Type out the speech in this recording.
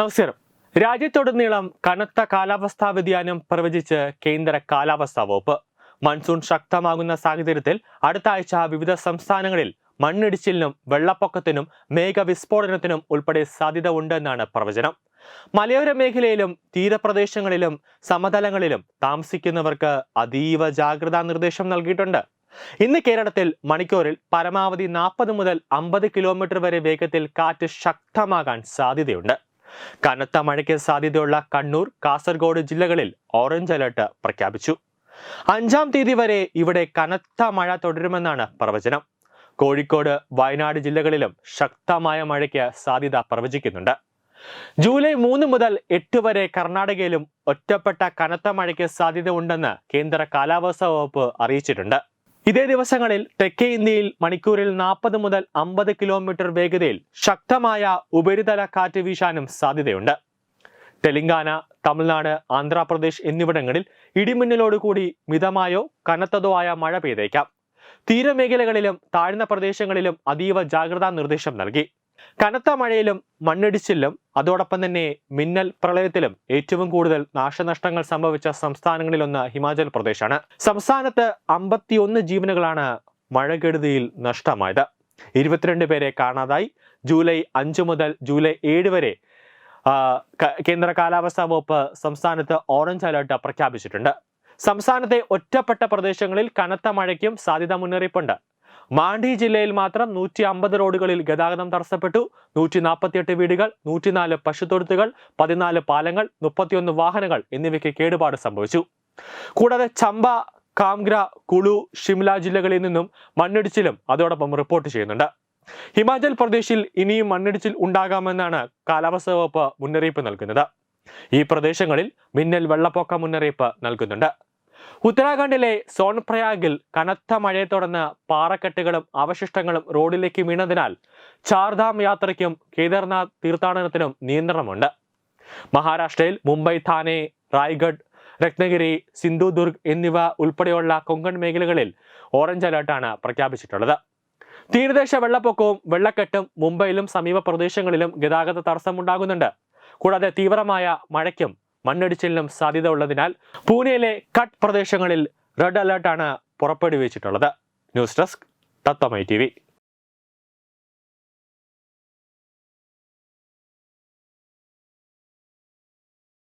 നമസ്കാരം രാജ്യത്തുടനീളം കനത്ത കാലാവസ്ഥാ വ്യതിയാനം പ്രവചിച്ച് കേന്ദ്ര കാലാവസ്ഥാ വകുപ്പ്. മൺസൂൺ ശക്തമാകുന്ന സാഹചര്യത്തിൽ അടുത്ത ആഴ്ച വിവിധ സംസ്ഥാനങ്ങളിൽ മണ്ണിടിച്ചിലിനും വെള്ളപ്പൊക്കത്തിനും മേഘവിസ്ഫോടനത്തിനും ഉൾപ്പെടെ സാധ്യത ഉണ്ടെന്നാണ് പ്രവചനം. മലയോര മേഖലയിലും തീരപ്രദേശങ്ങളിലും സമതലങ്ങളിലും താമസിക്കുന്നവർക്ക് അതീവ ജാഗ്രതാ നിർദ്ദേശം നൽകിയിട്ടുണ്ട്. ഇന്ന് കേരളത്തിൽ മണിക്കൂറിൽ പരമാവധി നാൽപ്പത് മുതൽ അമ്പത് കിലോമീറ്റർ വരെ വേഗത്തിൽ കാറ്റ് ശക്തമാകാൻ സാധ്യതയുണ്ട്. കനത്ത മഴയ്ക്ക് സാധ്യതയുള്ള കണ്ണൂർ കാസർഗോഡ് ജില്ലകളിൽ ഓറഞ്ച് അലർട്ട് പ്രഖ്യാപിച്ചു. അഞ്ചാം തീയതി വരെ ഇവിടെ കനത്ത മഴ തുടരുമെന്നാണ് പ്രവചനം. കോഴിക്കോട് വയനാട് ജില്ലകളിലും ശക്തമായ മഴയ്ക്ക് സാധ്യത പ്രവചിക്കുന്നുണ്ട്. ജൂലൈ മൂന്ന് മുതൽ എട്ട് വരെ കർണാടകയിലും ഒറ്റപ്പെട്ട കനത്ത മഴയ്ക്ക് സാധ്യത ഉണ്ടെന്ന് കേന്ദ്ര കാലാവസ്ഥാ വകുപ്പ് അറിയിച്ചിട്ടുണ്ട്. ഇതേ ദിവസങ്ങളിൽ തെക്കേ ഇന്ത്യയിൽ മണിക്കൂറിൽ നാൽപ്പത് മുതൽ അമ്പത് കിലോമീറ്റർ വേഗതയിൽ ശക്തമായ ഉപരിതല കാറ്റ് വീശാനും സാധ്യതയുണ്ട്. തെലങ്കാന തമിഴ്നാട് ആന്ധ്രാപ്രദേശ് എന്നിവിടങ്ങളിൽ ഇടിമിന്നലോടുകൂടി മിതമായോ കനത്തതോ ആയ മഴ പെയ്തേക്കാം. തീരമേഖലകളിലും താഴ്ന്ന പ്രദേശങ്ങളിലും അതീവ ജാഗ്രതാ നിർദ്ദേശം നൽകി. കനത്ത മഴയിലും മണ്ണിടിച്ചിലും അതോടൊപ്പം തന്നെ മിന്നൽ പ്രളയത്തിലും ഏറ്റവും കൂടുതൽ നാശനഷ്ടങ്ങൾ സംഭവിച്ച സംസ്ഥാനങ്ങളിലൊന്ന് ഹിമാചൽ പ്രദേശാണ്. സംസ്ഥാനത്ത് അമ്പത്തിയൊന്ന് ജീവനുകളാണ് മഴകെടുതിയിൽ നഷ്ടമായത്. ഇരുപത്തിരണ്ട് പേരെ കാണാതായി. ജൂലൈ അഞ്ച് മുതൽ ജൂലൈ ഏഴ് വരെ കേന്ദ്ര കാലാവസ്ഥാ വകുപ്പ് സംസ്ഥാനത്ത് ഓറഞ്ച് അലർട്ട് പ്രഖ്യാപിച്ചിട്ടുണ്ട്. സംസ്ഥാനത്തെ ഒറ്റപ്പെട്ട പ്രദേശങ്ങളിൽ കനത്ത മഴയ്ക്കും സാധ്യത മുന്നറിയിപ്പുണ്ട്. മാണ്ഡി ജില്ലയിൽ മാത്രം നൂറ്റി അമ്പത് റോഡുകളിൽ ഗതാഗതം തടസ്സപ്പെട്ടു. നൂറ്റി നാൽപ്പത്തിയെട്ട് വീടുകൾ നൂറ്റിനാല് പശുത്തൊഴുത്തുകൾ പതിനാല് പാലങ്ങൾ മുപ്പത്തിയൊന്ന് വാഹനങ്ങൾ എന്നിവയ്ക്ക് കേടുപാട് സംഭവിച്ചു. കൂടാതെ ചമ്പ കാംഗ്ര കുളു ഷിംല ജില്ലകളിൽ നിന്നും മണ്ണിടിച്ചിലും അതോടൊപ്പം റിപ്പോർട്ട് ചെയ്യുന്നുണ്ട്. ഹിമാചൽ പ്രദേശിൽ ഇനിയും മണ്ണിടിച്ചിൽ ഉണ്ടാകാമെന്നാണ് കാലാവസ്ഥാ വകുപ്പ് മുന്നറിയിപ്പ് നൽകുന്നത്. ഈ പ്രദേശങ്ങളിൽ മിന്നൽ വെള്ളപ്പൊക്ക മുന്നറിയിപ്പ് നൽകുന്നുണ്ട്. ഉത്തരാഖണ്ഡിലെ സോൺപ്രയാഗിൽ കനത്ത മഴയെ തുടർന്ന് പാറക്കെട്ടുകളും അവശിഷ്ടങ്ങളും റോഡിലേക്ക് വീണതിനാൽ ചാർധാം യാത്രയ്ക്കും കേദാർനാഥ് തീർത്ഥാടനത്തിനും നിയന്ത്രണമുണ്ട്. മഹാരാഷ്ട്രയിൽ മുംബൈ താനെ റായ്ഗഡ് രത്നഗിരി സിന്ധുദുർഗ് എന്നിവ ഉൾപ്പെടെയുള്ള കൊങ്കൺ മേഖലകളിൽ ഓറഞ്ച് അലർട്ടാണ് പ്രഖ്യാപിച്ചിട്ടുള്ളത്. തീരദേശ വെള്ളപ്പൊക്കവും വെള്ളക്കെട്ടും മുംബൈയിലും സമീപ പ്രദേശങ്ങളിലും ഗതാഗത തടസ്സമുണ്ടാകുന്നുണ്ട്. കൂടാതെ തീവ്രമായ മഴയ്ക്കും മണ്ണിടിച്ചിലിനും സാധ്യത ഉള്ളതിനാൽ പൂനെയിലെ കട്ട് പ്രദേശങ്ങളിൽ റെഡ് അലർട്ടാണ് പുറപ്പെടുവിച്ചിട്ടുള്ളത്. ന്യൂസ് ഡെസ്ക് തത്തമൈ ടി